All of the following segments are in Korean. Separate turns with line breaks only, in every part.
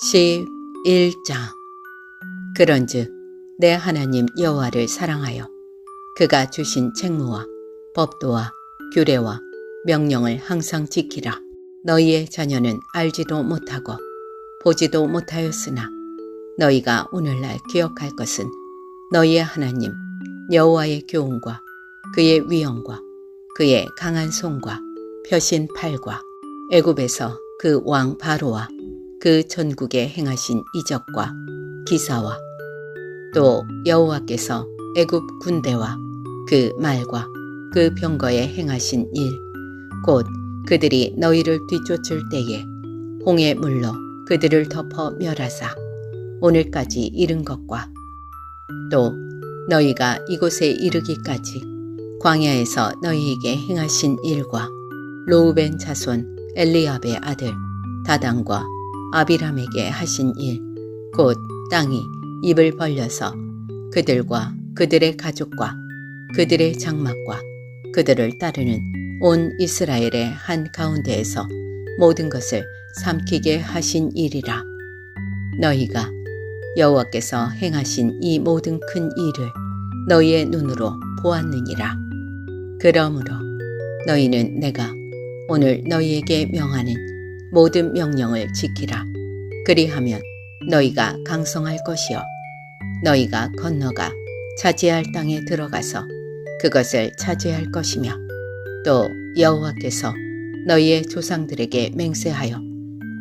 11장 그런즉 내 하나님 여호와를 사랑하여 그가 주신 책무와 법도와 규례와 명령을 항상 지키라. 너희의 자녀는 알지도 못하고 보지도 못하였으나 너희가 오늘날 기억할 것은 너희의 하나님 여호와의 교훈과 그의 위엄과 그의 강한 손과 펴신 팔과 애굽에서 그 왕 바로와 그 전국에 행하신 이적과 기사와 또 여호와께서 애굽 군대와 그 말과 그 병거에 행하신 일, 곧 그들이 너희를 뒤쫓을 때에 홍해 물로 그들을 덮어 멸하사 오늘까지 이른 것과 또 너희가 이곳에 이르기까지 광야에서 너희에게 행하신 일과 로우벤 자손 엘리압의 아들 다단과 아비람에게 하신 일, 곧 땅이 입을 벌려서 그들과 그들의 가족과 그들의 장막과 그들을 따르는 온 이스라엘의 한 가운데에서 모든 것을 삼키게 하신 일이라. 너희가 여호와께서 행하신 이 모든 큰 일을 너희의 눈으로 보았느니라. 그러므로 너희는 내가 오늘 너희에게 명하는 모든 명령을 지키라. 그리하면 너희가 강성할 것이요. 너희가 건너가 차지할 땅에 들어가서 그것을 차지할 것이며 또 여호와께서 너희의 조상들에게 맹세하여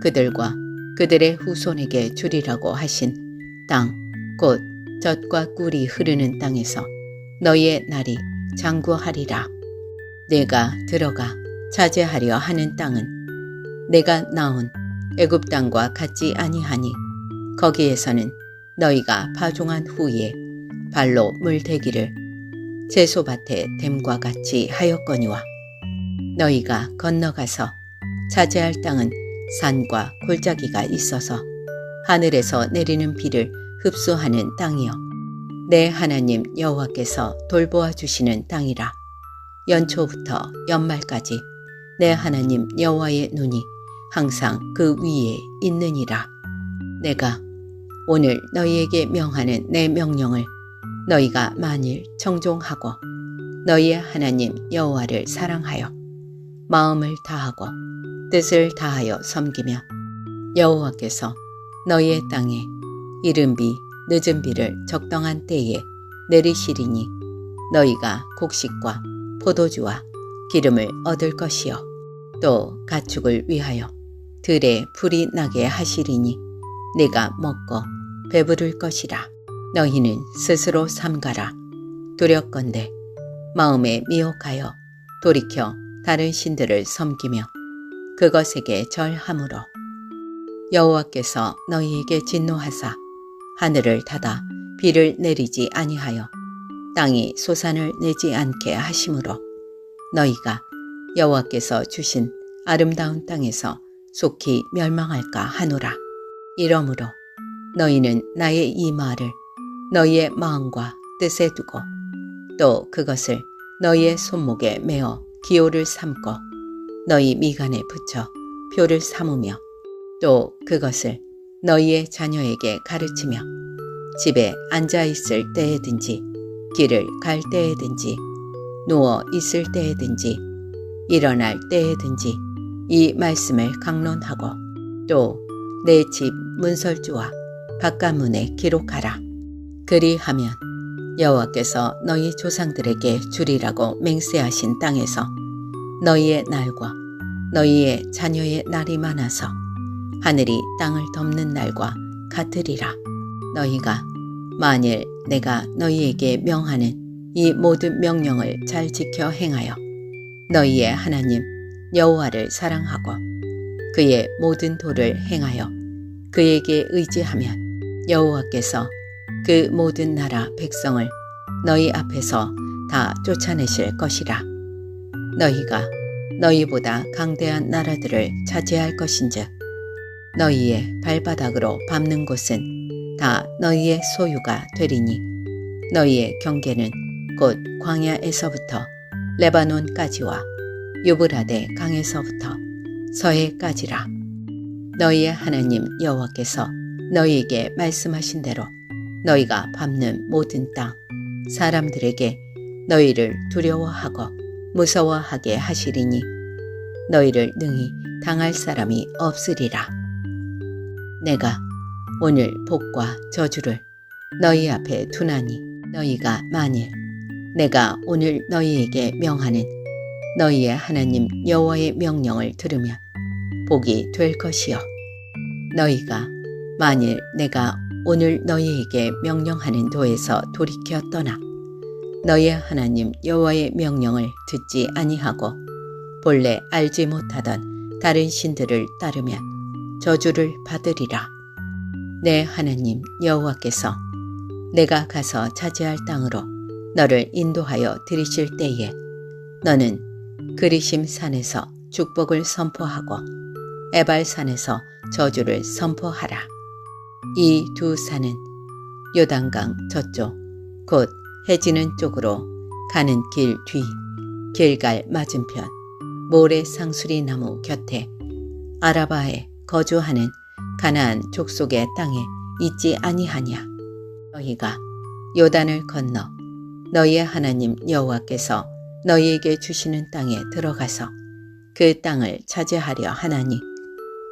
그들과 그들의 후손에게 주리라고 하신 땅, 곧 젖과 꿀이 흐르는 땅에서 너희의 날이 장구하리라. 내가 들어가 차지하려 하는 땅은 내가 낳은 애굽 땅과 같지 아니하니 거기에서는 너희가 파종한 후에 발로 물대기를 제소밭에 댐과 같이 하였거니와 너희가 건너가서 차지할 땅은 산과 골짜기가 있어서 하늘에서 내리는 비를 흡수하는 땅이요 내 하나님 여호와께서 돌보아 주시는 땅이라. 연초부터 연말까지 내 하나님 여호와의 눈이 항상 그 위에 있느니라. 내가 오늘 너희에게 명하는 내 명령을 너희가 만일 청종하고 너희의 하나님 여호와를 사랑하여 마음을 다하고 뜻을 다하여 섬기며 여호와께서 너희의 땅에 이른 비 늦은 비를 적당한 때에 내리시리니 너희가 곡식과 포도주와 기름을 얻을 것이요. 또 가축을 위하여 들에 불이 나게 하시리니 내가 먹고 배부를 것이라. 너희는 스스로 삼가라. 두렵건대 마음에 미혹하여 돌이켜 다른 신들을 섬기며 그것에게 절함으로. 여호와께서 너희에게 진노하사 하늘을 닫아 비를 내리지 아니하여 땅이 소산을 내지 않게 하심으로 너희가 여호와께서 주신 아름다운 땅에서 속히 멸망할까 하노라. 이러므로 너희는 나의 이 말을 너희의 마음과 뜻에 두고 또 그것을 너희의 손목에 메어 기호를 삼고 너희 미간에 붙여 표를 삼으며 또 그것을 너희의 자녀에게 가르치며 집에 앉아 있을 때에든지 길을 갈 때에든지 누워 있을 때에든지 일어날 때에든지 이 말씀을 강론하고 또 내 집 문설주와 바깥문에 기록하라. 그리하면 여호와께서 너희 조상들에게 주리라고 맹세하신 땅에서 너희의 날과 너희의 자녀의 날이 많아서 하늘이 땅을 덮는 날과 같으리라. 너희가 만일 내가 너희에게 명하는 이 모든 명령을 잘 지켜 행하여 너희의 하나님 여호와를 사랑하고 그의 모든 도를 행하여 그에게 의지하면 여호와께서 그 모든 나라 백성을 너희 앞에서 다 쫓아내실 것이라. 너희가 너희보다 강대한 나라들을 차지할 것인즉 너희의 발바닥으로 밟는 곳은 다 너희의 소유가 되리니 너희의 경계는 곧 광야에서부터 레바논까지와 유브라데 강에서부터 서해까지라. 너희의 하나님 여호와께서 너희에게 말씀하신 대로 너희가 밟는 모든 땅 사람들에게 너희를 두려워하고 무서워하게 하시리니 너희를 능히 당할 사람이 없으리라. 내가 오늘 복과 저주를 너희 앞에 두나니 너희가 만일 내가 오늘 너희에게 명하는 너희의 하나님 여호와의 명령을 들으면 복이 될 것이요 너희가 만일 내가 오늘 너희에게 명령하는 도에서 돌이켜 떠나 너희의 하나님 여호와의 명령을 듣지 아니하고 본래 알지 못하던 다른 신들을 따르면 저주를 받으리라. 내 하나님 여호와께서 내가 가서 차지할 땅으로 너를 인도하여 들이실 때에 너는 그리심 산에서 축복을 선포하고 에발 산에서 저주를 선포하라. 이 두 산은 요단강 저쪽 곧 해지는 쪽으로 가는 길 뒤 길갈 맞은편 모래 상수리 나무 곁에 아라바에 거주하는 가나안 족속의 땅에 있지 아니하냐 너희가 요단을 건너 너희의 하나님 여호와께서 너희에게 주시는 땅에 들어가서 그 땅을 차지하려 하나니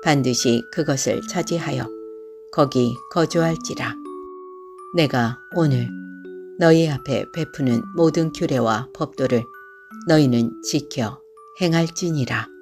반드시 그것을 차지하여 거기 거주할지라 내가 오늘 너희 앞에 베푸는 모든 규례와 법도를 너희는 지켜 행할지니라.